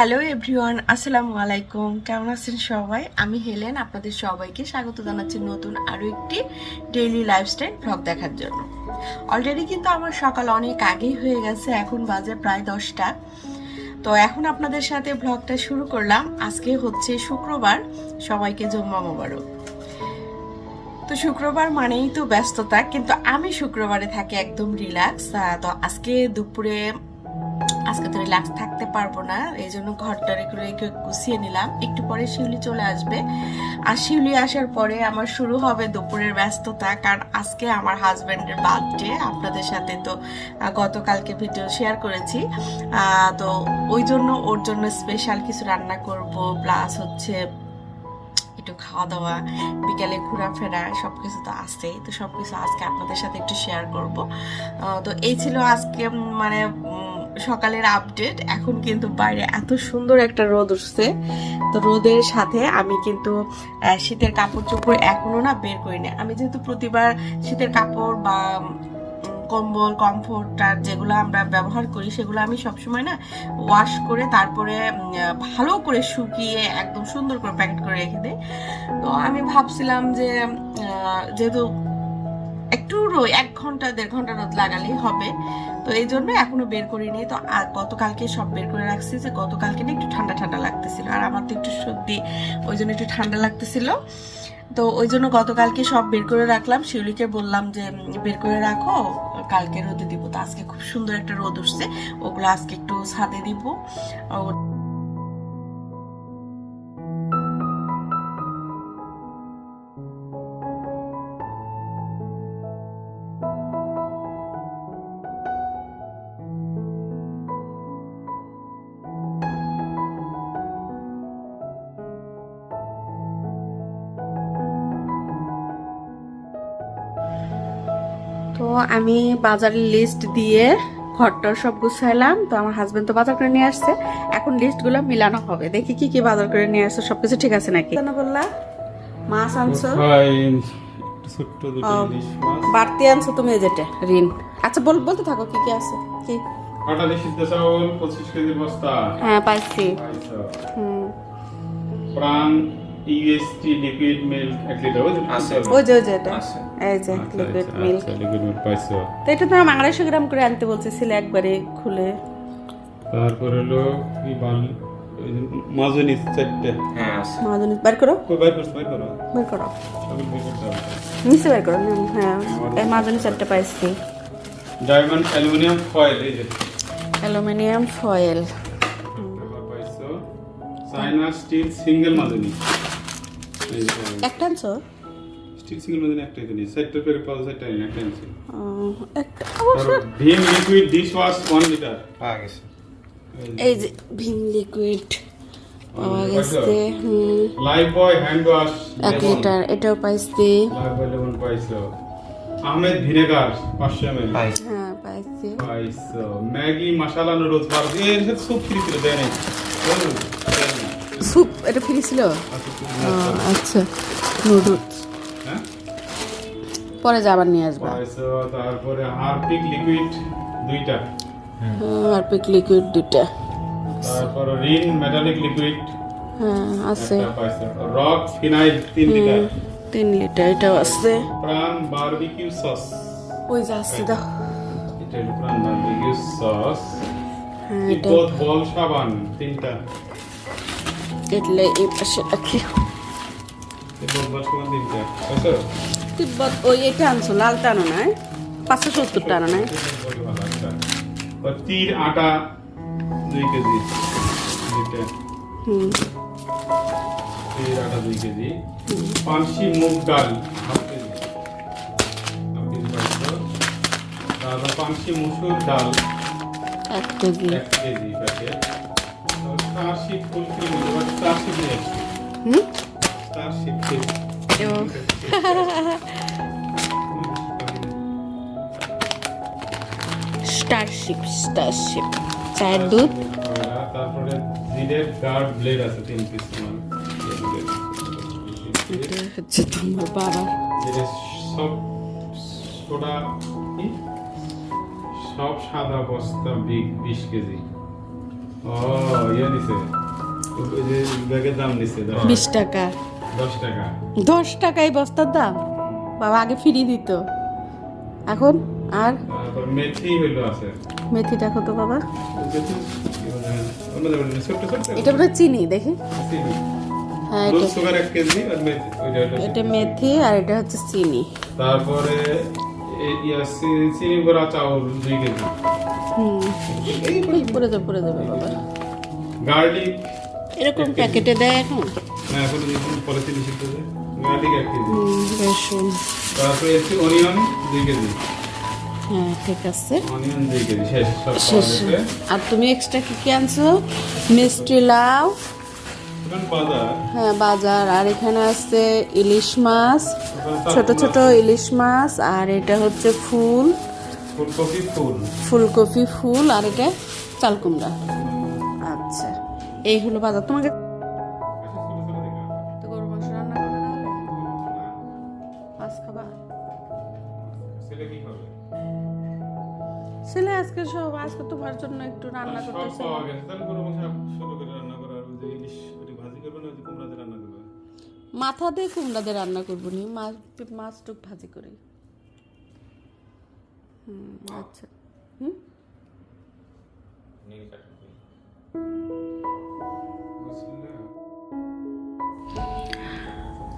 Hello everyone আসসালামু আলাইকুম কেমন আছেন সবাই? আমি হেলেন, আপনাদের সবাইকে স্বাগত জানাচ্ছি নতুন আরও একটি ডেইলি লাইফস্টাইল ব্লগ দেখার জন্য। অলরেডি কিন্তু আমার সকাল অনেক আগেই হয়ে গেছে, এখন বাজে প্রায় দশটা। তো এখন আপনাদের সাথে ব্লগটা শুরু করলাম। আজকে হচ্ছে শুক্রবার, সবাইকে জম্মা মোবারক। তো শুক্রবার মানেই তো ব্যস্ততা, কিন্তু আমি শুক্রবারে থাকি একদম রিল্যাক্স তো আজকে দুপুরে আজকে তো রিল্যাক্স থাকতে পারব না, এই জন্য ঘরটা একটু একটু গুছিয়ে নিলাম। একটু পরে শিউলি চলে আসবে। আর শিউলি আসার পরে আমার শুরু হবে দুপুরের ব্যস্ততা, কারণ আজকে আমার হাজব্যান্ডের বার্থডে আপনাদের সাথে তো গতকালকে ভিডিও শেয়ার করেছি। তো ওই জন্য, ওর জন্য স্পেশাল কিছু রান্না করব প্লাস হচ্ছে একটু খাওয়া দাওয়া বিকেলে ঘোরাফেরা, সবকিছু তো আসছেই তো সবকিছু আজকে আপনাদের সাথে একটু শেয়ার করব। তো এই ছিল আজকে মানে সকালের আপডেট এখন কিন্তু বাইরে এত সুন্দর একটা রোদ উঠছে। তো রোদের সাথে আমি কিন্তু শীতের কাপড় চোপড় এখনও না বের করি না আমি যেহেতু প্রতিবার শীতের কাপড় বা কম্বল কমফোর্টার যেগুলো আমরা ব্যবহার করি, সেগুলো আমি সবসময় না ওয়াশ করে তারপরে ভালো করে শুকিয়ে একদম সুন্দর করে প্যাকেট করে রেখে দিই। তো আমি ভাবছিলাম যে যেহেতু একটু এক ঘণ্টা, দেড় ঘণ্টা রোদ লাগালেই হবে। তো এই জন্য এখনও বের করিনি। তো গতকালকে সব বের করে রাখছি যে গতকালকে না একটু ঠান্ডা ঠান্ডা লাগতেছিল। আর আমার তো একটু সর্দি, ওই জন্য একটু ঠান্ডা লাগতেছিল। তো ওই জন্য গতকালকে সব বের করে রাখলাম। শিউলিকে বললাম যে বের করে রাখো, কালকে রোদে দিব। তো আজকে খুব সুন্দর একটা রোদ উঠছে। ওগুলো আজকে একটু ছাদে দিব। তো আমি বাজারের লিস্ট দিয়ে ঘরটার সব গুছাইলাম। তো আমার হাজবেন্ড তো বাজার করে নিয়ে আসছে। এখন লিস্টগুলো মিলানো হবে। দেখি কি কি বাজার করে নিয়ে আসছে সবকিছু ঠিক আছে নাকি? কেন বললা? মাছ আনছো। বাড়তি আনছো তুমি যেটা ঋণ। আচ্ছা বল বলতে থাকো কি কি আছে? কি? হ্যাঁ পাইছি। হুম। প্রাণ ইউএসটি লিকুইড মিল্ক এক লিটার ওই যে। ওই যে ওই এটা। আছে। এই যে আচ্ছা, লিকুইড আচ্ছা, মিল্ক আচ্ছা, liquid milk পাইছো। তো এটা তো আমি আড়াইশো গ্রাম করে আনতে বলতেছিলে একবারে খুলে। তারপর হলো কি বাল মাজনি চারটে। হ্যাঁ আছে। বের করো। করছ করো? বের করো। বের নিচে বের করো হ্যাঁ এই মাঝানি চারটে পাইছি। ডায়মন্ড অ্যালুমিনিয়াম ফয়েল এই যে। অ্যালুমিনিয়াম ফয়েল স্টিল সিঙ্গেল মাজনি একটা আনছো স্টিল সিঙ্গেল মাজনি একটা এখানে চারটে করে পাওয়া যায় চারটে একটা আনছি একটা অবশ্য Vim liquid dish wash one litre পাওয়া গেছে। এই যে ভীম লিকুইড পাওয়া গেছে হুম। লাইফ বয় হ্যান্ড ওয়াশ এক লিটার এটাও পাইছি। লাইফ বয় লেমন পাইছো। আহমেদ ভিনেগার পাঁচশো এম এল হ্যাঁ পাইছি। পাইছো। ম্যাগি মশালা নুডলস বার এর সাথে সুপ ফ্রি ছিল দেয় নাই। স্যুপ এটা ফ্রি ছিল? আচ্ছা। নুডলস। হ্যাঁ? পরে যাবার নিয়ে আসবা। তারপরে হারপিক লিকুইড দুইটা। আর পিক লিকুইড দুইটা। তারপর রিন মেটালিক লিকুইড। হ্যাঁ আছে। রক ফিনাইল তিন লিটার। তিন লিটার এটাও আছে। প্রাণ বারবিকিউ সস। ওই যে আছে দাও। এটা প্রাণ বারবিকিউ সস। হ্যাঁ এটা বল সাবান তিনটা। એટલે એ પાસે રાખ્યો তিব্বত ওই এটা আনছো লালটানো নাই হ্যাঁ? পাঁচশো সত্তর টানো নাই তির আটা দুই কেজি হুম। তির আটা দুই কেজি। পাঁচশি মুগ ডাল হাফ কেজি হাফ কেজি এক kg starship full cream starship নিয়ে আসছি হুম? স্টারশিপ ও। স্টারশিপ স্টারশিপ চায়ের দুধ? তারপরে জিরের গার্ড ব্লেড আছে তিন পিস হচ্ছে তোমার বাবা। সব সোডা সব সাদা বস্তা বিশ কেজি। ও ইয়ে দিছে ওই যে ব্যাগের দাম দিছে দশ বিশ টাকা। দশ টাকা। দশ টাকাই বস্তার দাম? বাবা আগে ফিরিয়ে দিত। এখন আর? তারপর মেথি হইল আছে। মেথি? দেখো বাবা বলে? এটা বোধহয় চিনি দেখি। হ্যাঁ এটা সুগার এক কেজি আর মেথি এটা মেথি আর এটা হচ্ছে চিনি। তারপরে চিনি ভরা চাউল দুই কেজি। পরে যাবে পরে যাবে বাবা। গার্লিক। এরকম প্যাকেটে দেয় এখন? না এখন যখন পলিথিন শিখতে গার্লিক এক কেজি। রসুন তারপরে এসছি অনিয়ন দুই কেজি। হ্যাঁ ঠিক আছে। অনিয়ন দুই কেজি শেষ সব পাওয়া শেষ গেছে। আর তুমি এক্সট্রা কি কি আনছো? মিষ্টি লাউ হ্যাঁ বাজার। আর এখানে আছে ইলিশ মাছ ছোট ছোট ইলিশ মাছ আর এটা হচ্ছে ফুল। ফুলকপি ফুল। ফুলকপি ফুল আর এটা চাল কুমড়া। আচ্ছা এই হলো বাজার। তোমাকে ছেলে আজকে সব আজকে তোমার জন্য একটু রান্না করতেছে। পাওয়া গেছে। মাথা দিয়ে কুমড়া দিয়ে রান্না করব নি মাছ মাছ টুক ভাজি করে। হুম আচ্ছা। হুম?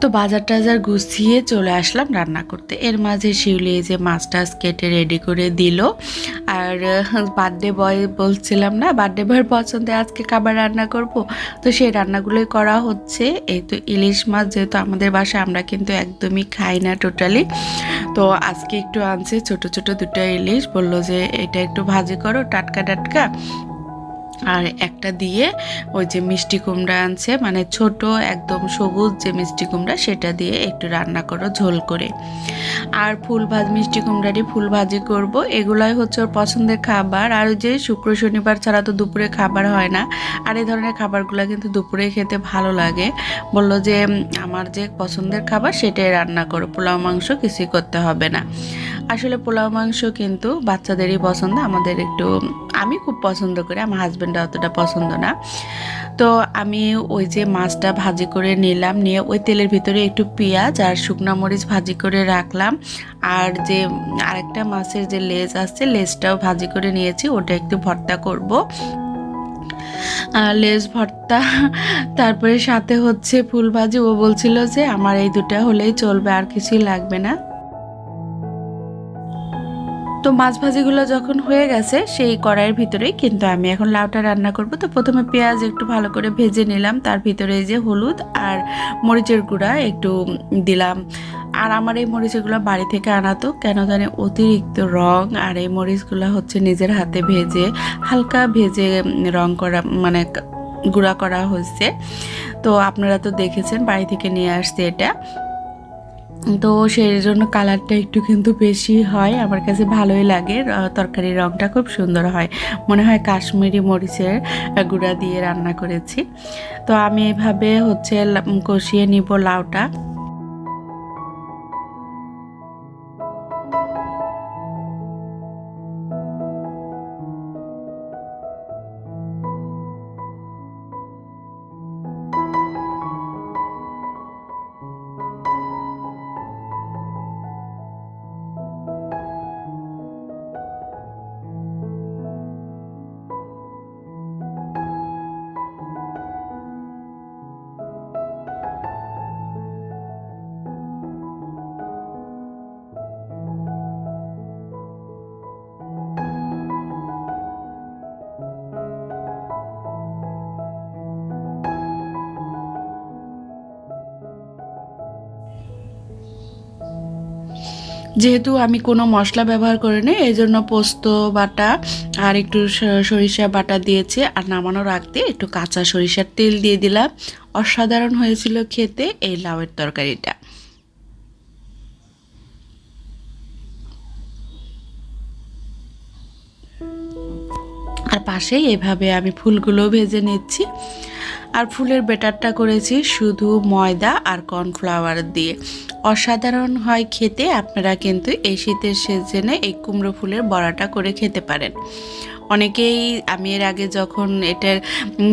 তো বাজার টাজার গুছিয়ে চলে আসলাম রান্না করতে। এর মাঝে শিউলি যে মাছ টাছ কেটে রেডি করে দিল। আর বার্থডে বয় বলছিলাম না? বার্থডে বয়ের পছন্দে আজকে খাবার রান্না করব। তো সেই রান্নাগুলোই করা হচ্ছে। এই তো ইলিশ মাছ যেহেতু আমাদের বাসায়, আমরা কিন্তু একদমই খাই না টোটালি তো আজকে একটু আনছে ছোট ছোট দুটো ইলিশ। বলল যে, এটা একটু ভাজি করো, টাটকা টাটকা। আর একটা দিয়ে ওই যে মিষ্টি কুমড়া আনছে মানে ছোট একদম সবুজ যে মিষ্টি কুমড়া সেটা দিয়ে একটু রান্না করো ঝোল করে। আর ফুল ভাজ, মিষ্টি কুমড়ারই ফুল ভাজি করব। এগুলাই হচ্ছে ওর পছন্দের খাবার। আর ওই যে শুক্র, শনিবার ছাড়া তো দুপুরে খাবার হয় না। আর এই ধরনের খাবারগুলো কিন্তু দুপুরে খেতে ভালো লাগে। বলল যে আমার যে পছন্দের খাবার সেটাই রান্না করো। পোলাও, মাংস কিছুই করতে হবে না। আসলে পোলাও, মাংস কিন্তু বাচ্চাদেরই পছন্দ। আমাদের একটু আমি খুব পছন্দ করি, আমার হাজব্যান্ডটা অতটা পছন্দ না। তো আমি ওই যে মাছটা ভাজি করে নিলাম, নিয়ে ওই তেলের ভিতরে একটু পেঁয়াজ আর শুকনা মরিচ ভাজি করে রাখলাম। আর যে আরেকটা মাছের যে লেজ আছে, লেজটাও ভাজি করে নিয়েছি, ওটা একটু ভর্তা করব। লেজ ভর্তা, তারপরে সাথে হচ্ছে ফুল ভাজি। ও বলছিল যে, আমার এই দুটা হলেই চলবে, আর কিছুই লাগবে না। তো মাছ ভাজিগুলো যখন হয়ে গেছে, সেই কড়াইয়ের ভিতরেই কিন্তু আমি এখন লাউটা রান্না করব। তো প্রথমে পেঁয়াজ একটু ভালো করে ভেজে নিলাম, তার ভিতরে যে হলুদ আর মরিচের গুঁড়া একটু দিলাম। আর আমার এই মরিচগুলো বাড়ি থেকে আনাতো কেন জানে অতিরিক্ত রং আর এই মরিচগুলো হচ্ছে নিজের হাতে ভেজে, হালকা ভেজে রং করা মানে গুঁড়া করা হয়েছে। তো আপনারা তো দেখেছেন, বাড়ি থেকে নিয়ে আসছে এটা। তো সেই জন্য কালারটা একটু কিন্তু বেশি হয়। আমার কাছে ভালোই লাগে। তরকারির রংটা খুব সুন্দর হয়। মনে হয় কাশ্মীরি মরিচের গুঁড়া দিয়ে রান্না করেছি। তো আমি এভাবে হচ্ছে কষিয়ে নিব লাউটা। যেহেতু আমি কোনো মশলা ব্যবহার করিনি এই জন্য পোস্ত, বাটা আর একটু সরিষা বাটা দিয়েছি আর নামানোর আগে একটু কাঁচা সরিষার তেল দিয়ে দিলাম। অসাধারণ হয়েছিল খেতে এই লাউয়ের তরকারিটা। আর পাশেই এভাবে আমি ফুলগুলো ভেজে নিচ্ছি। আর ফুলের বেটারটা করেছি শুধু ময়দা আর কর্নফ্লাওয়ার দিয়ে। অসাধারণ হয় খেতে, আপনারা কিন্তু এই শীতের সিজনে এই কুমড়ো ফুলের বড়াটা করে খেতে পারেন। অনেকেই, আমি এর আগে যখন এটার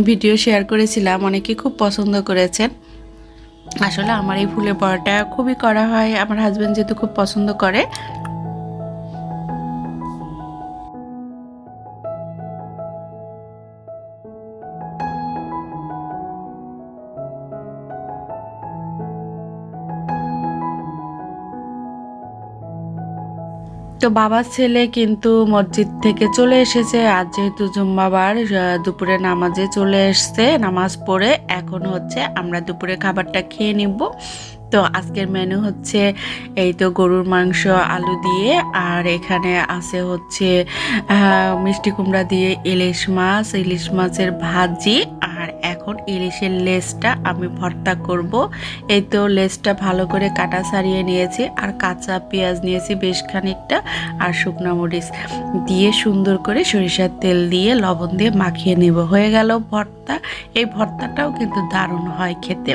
ভিডিও শেয়ার করেছিলাম, অনেকে খুব পছন্দ করেছেন। আসলে আমার এই ফুলের পরোটা খুবই করা হয়, আমার হাজব্যান্ড যেহেতু খুব পছন্দ করে। তো বাবার ছেলে কিন্তু মসজিদ থেকে চলে এসেছে। আজ যেহেতু জুম্মাবার দুপুরে নামাজে চলে এসছে, নামাজ পড়ে এখন হচ্ছে আমরা দুপুরে খাবারটা খেয়ে নিব। তো আজকের মেনু হচ্ছে এই তো গরুর মাংস, আলু দিয়ে, আর এখানে আছে হচ্ছে মিষ্টি কুমড়া দিয়ে ইলিশ মাছ, ইলিশ মাছের ভাজি, আর এখন ইলিশের লেজটা আমি ভর্তা করব। এই তো লেজটা ভালো করে কাটা সারিয়ে নিয়েছি, আর কাঁচা পেঁয়াজ নিয়েছি বেশ খানিকটা, আর শুকনো মরিচ দিয়ে সুন্দর করে সরিষার তেল দিয়ে লবণ দিয়ে মাখিয়ে নেব। হয়ে গেল ভর্তা। এই ভর্তাটাও কিন্তু দারুণ হয় খেতে।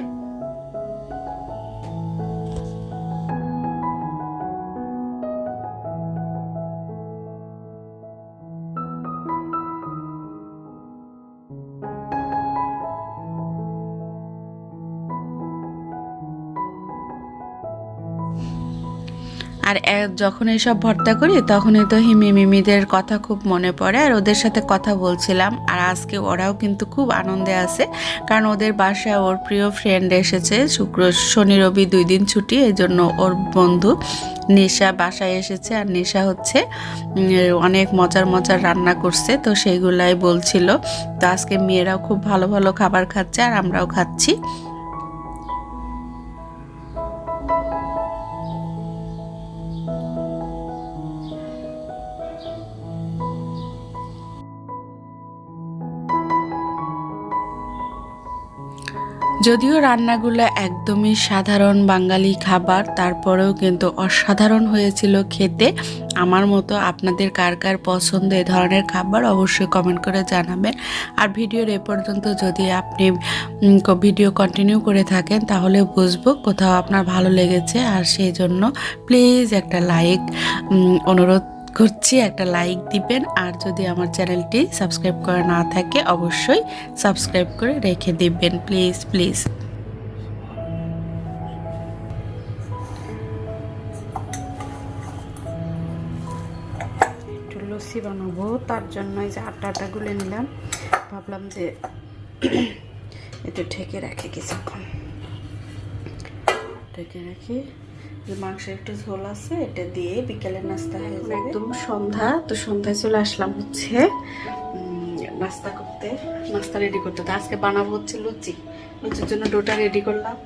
আর যখন এসব ভর্তা করি, তখনই তো হিমি মিমিদের কথা খুব মনে পড়ে। আর ওদের সাথে কথা বলছিলাম। আর আজকে ওরাও কিন্তু খুব আনন্দে আছে। কারণ ওদের বাসায় ওর প্রিয় ফ্রেন্ড এসেছে। শুক্র, শনি, রবি দুই দিন ছুটি এই জন্য ওর বন্ধু নেশা বাসায় এসেছে। আর নেশা হচ্ছে অনেক মজার মজার রান্না করছে। তো সেইগুলাই বলছিল। তো আজকে মেয়েরাও খুব ভালো ভালো খাবার খাচ্ছে, আর আমরাও খাচ্ছি। যদিও রান্নাগুলো একদমই সাধারণ বাঙালি খাবার, তারপরেও কিন্তু অসাধারণ হয়েছিল খেতে। আমার মতো আপনাদের কার কার পছন্দ এ ধরনের খাবার অবশ্যই কমেন্ট করে জানাবেন। আর ভিডিওর এ পর্যন্ত যদি আপনি ভিডিও কন্টিনিউ করে থাকেন, তাহলে বুঝব কোথাও আপনার ভালো লেগেছে। আর সেই জন্য প্লিজ একটা লাইক অনুরোধ করছি, একটা লাইক দিবেন। আর যদি আমার চ্যানেলটি সাবস্ক্রাইব করা না থাকে, অবশ্যই সাবস্ক্রাইব করে রেখে দিবেন প্লিজ প্লিজ একটু লস্যি বানাবো, তার জন্য এই যে আটা আটা গুলে নিলাম। ভাবলাম যে একটু ঢেকে রাখি কিছুক্ষণ। ঢেকে রাখি। যে মাংসের একটু ঝোল আছে এটা দিয়ে বিকেলের নাস্তা হয়ে যাবে। একদম সন্ধ্যা তো সন্ধ্যায় চলে আসলাম হচ্ছে নাস্তা করতে নাস্তা রেডি করতে। তো আজকে বানাবো হচ্ছে লুচি। লুচির জন্য ডোটা রেডি করলাম।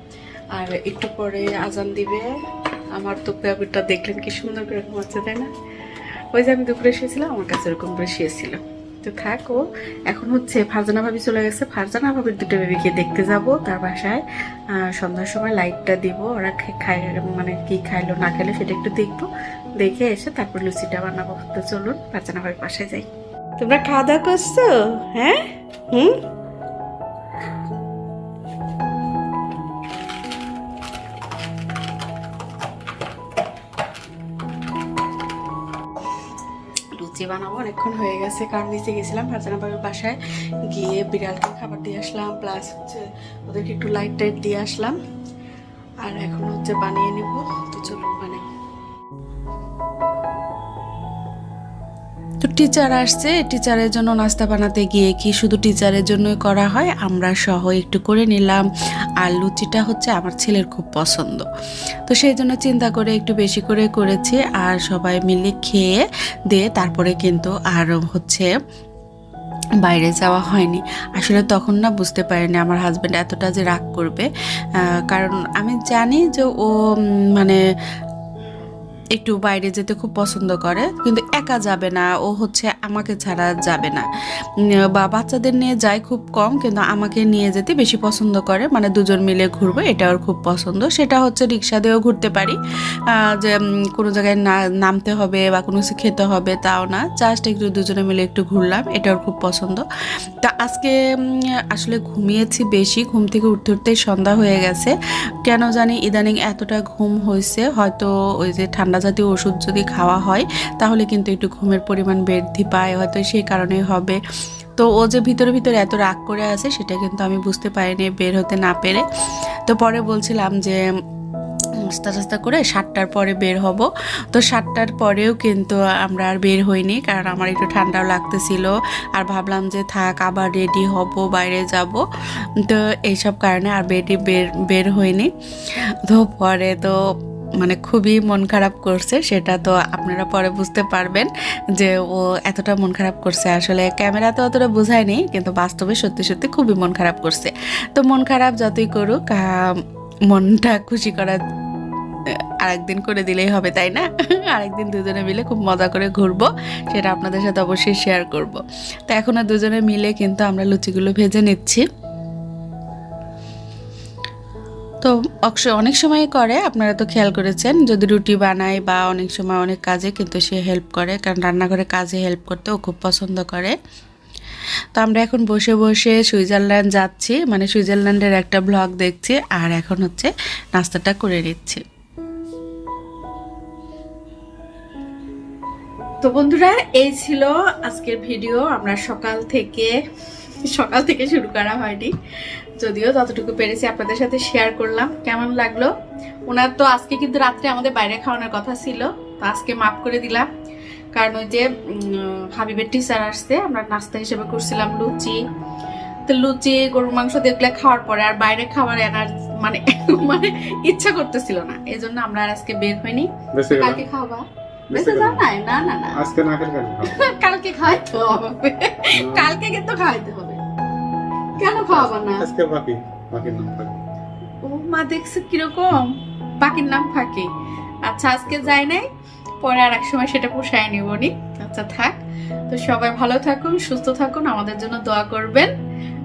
আর একটু পরে আজান দিবে। আমার তো পেয়াপিটা দেখলেন কি সুন্দর করে ঘুমাচ্ছে তাই না? ওই যে আমি দুপুরে শুয়েছিলাম আমার কাছে এরকম করে শুয়েছিল। তো থাক। ও এখন হচ্ছে ফারজানা ভাবি চলে গেছে। ফারজানা ভাবির দুটো বেবিকে দেখতে যাব তার বাসায়। সন্ধ্যার সময় লাইটটা দিব। ওরা খাই মানে কি খাইলো, না খাইলো সেটা একটু দেখব। দেখে এসে তারপর লুচিটা বানাবো। তো চলুন, ফারজানা ভাবির বাসায় যাই। তোমরা খাওয়া দাওয়া করছ? হ্যাঁ? হুম? বানাবো, অনেকক্ষণ হয়ে গেছে। কারণ নিচে গেছিলাম, ফারজানা বাবার বাসায় গিয়ে বিড়ালকে খাবার দিয়ে আসলাম প্লাস হচ্ছে ওদেরকে একটু লাইট টাইট দিয়ে আসলাম। আর এখন হচ্ছে বানিয়ে নেব, তো চলুন বানাই। তো টিচার আসছে টিচারের জন্য নাস্তা বানাতে গিয়ে কি শুধু টিচারের জন্যই করা হয়? আমরা সহ একটু করে নিলাম। আর লুচিটা হচ্ছে আমার ছেলের খুব পছন্দ। তো সেই জন্য চিন্তা করে একটু বেশি করে করেছি। আর সবাই মিলে খেয়ে দিয়ে তারপরে কিন্তু আর হচ্ছে বাইরে যাওয়া হয়নি। আসলে তখন না বুঝতে পারিনি আমার হাজব্যান্ড এতটা যে রাগ করবে। কারণ আমি জানি যে ও মানে একটু বাইরে যেতে খুব পছন্দ করে, কিন্তু একা যাবে না, ও হচ্ছে আমাকে ছাড়া যাবে না। বা বাচ্চাদের নিয়ে যায় খুব কম, কিন্তু আমাকে নিয়ে যেতে বেশি পছন্দ করে মানে দুজন মিলে ঘুরবো, এটা ওর খুব পছন্দ। সেটা হচ্ছে রিক্সা দিয়েও ঘুরতে পারি। যে কোনো জায়গায় না, নামতে হবে বা কোনো কিছু খেতে হবে তাও না জাস্ট একটু দুজনে মিলে একটু ঘুরলাম, এটা ওর খুব পছন্দ। তা আজকে আসলে ঘুমিয়েছি বেশি, ঘুম থেকে উঠতে উঠতেই সন্ধ্যা হয়ে গেছে। কেন জানি ইদানিং এতটা ঘুম হয়েছে হয়তো ওই যে ঠান্ডা ঠান্ডা জাতীয় ওষুধ যদি খাওয়া হয়, তাহলে কিন্তু একটু ঘুমের পরিমাণ বৃদ্ধি পায়, হয়তো সেই কারণেই হবে। তো ও যে ভিতরে ভিতরে এত রাগ করে আছে, সেটা কিন্তু আমি বুঝতে পারিনি বের হতে না পেরে। তো পরে বলছিলাম যে আস্তে আস্তে করে সাতটার পরে বের হব। তো সাতটার পরেও কিন্তু আমরা আর বের হইনি, কারণ আমার একটু ঠান্ডাও লাগতেছিল। আর ভাবলাম যে, থাক, আবার রেডি হব, বাইরে যাব। তো এইসব কারণে আর বেডি বের বের হইনি। তো পরে তো মানে খুবই মন খারাপ করছে, সেটা তো আপনারা পরে বুঝতে পারবেন যে ও এতটা মন খারাপ করছে। আসলে ক্যামেরাতে অতটা বোঝায়নি, কিন্তু বাস্তবে সত্যি সত্যি খুবই মন খারাপ করছে। তো মন খারাপ যতই করুক মনটা খুশি করার আরেকদিন করে দিলেই হবে, তাই না? আরেকদিন দুজনে মিলে খুব মজা করে ঘুরবো, সেটা আপনাদের সাথে অবশ্যই শেয়ার করব। তো এখনও দুজনে মিলে কিন্তু আমরা লুচিগুলো ভেজে নিচ্ছি। তো অনেক সময় করে, আপনারা তো খেয়াল করেছেন, যদি রুটি বানায় বা অনেক সময় অনেক কাজে কিন্তু সে হেল্প করে, কারণ রান্নাঘরে কাজে হেল্প করতেও খুব পছন্দ করে। তো আমরা এখন বসে বসে সুইজারল্যান্ড যাচ্ছি মানে সুইজারল্যান্ডের একটা ব্লগ দেখছি, আর এখন হচ্ছে নাস্তাটা করে নিচ্ছি। তো বন্ধুরা, এই ছিল আজকের ভিডিও আমরা সকাল থেকে সকাল থেকে শুরু করা হয়নি। যদিও যতটুকু পেরেছি আপনাদের সাথে শেয়ার করলাম। কেমন লাগল? ওনার তো আজকে কিন্তু রাত্রে আমাদের বাইরে খাওয়ানোর কথা ছিল তো আজকে মাফ করে দিলাম। কারণ ওই যে হাবিবের টিচার আসছে আমরা নাস্তা হিসেবে করছিলাম লুচি। তো লুচি গরুর মাংস দেখলে খাওয়ার পরে আর বাইরে খাওয়ার এনার মানে মানে ইচ্ছা করতেছিল না। এই জন্য আমরা আর আজকে বের হইনি। কালকে খাওয়া না না না। আজকে না কালকে কালকে হবে। কালকে কিন্তু খাইতে হবে। কেন খাওয়াবো না? আজকে বাকি বাকির নাম থাকবে ও মা দেখছে কীরকম? পাখির নাম ফাঁকি। আচ্ছা আজকে যাই নাই পরে আর এক সময় সেটা পোষায় নিব নি। আচ্ছা থাক। তো সবাই ভালো থাকুন সুস্থ থাকুন আমাদের জন্য দোয়া করবেন।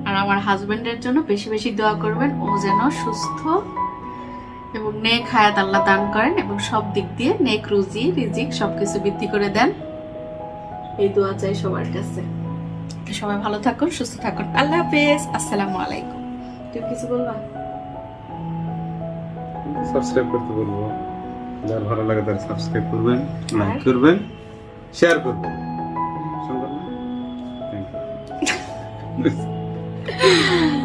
আর আমার হাজবেন্ডের জন্য বেশি বেশি দোয়া করবেন ও যেন সুস্থ এবং নেক হায়াত আল্লাহ দান করেন এবং সব দিক দিয়ে নেক রুজি রিজিক সবকিছু বৃদ্ধি করে দেন। এই দোয়া চাই সবার কাছে। সবাই ভালো থাকুন সুস্থ থাকুন। আল্লাহ হাফেজ আসসালামু আলাইকুম। তুমি কিছু বলবা? সাবস্ক্রাইব করতে বলব যার ভালো লাগে তার সাবস্ক্রাইব করবেন লাইক করবেন শেয়ার করবেন সুন্দর না? Thank you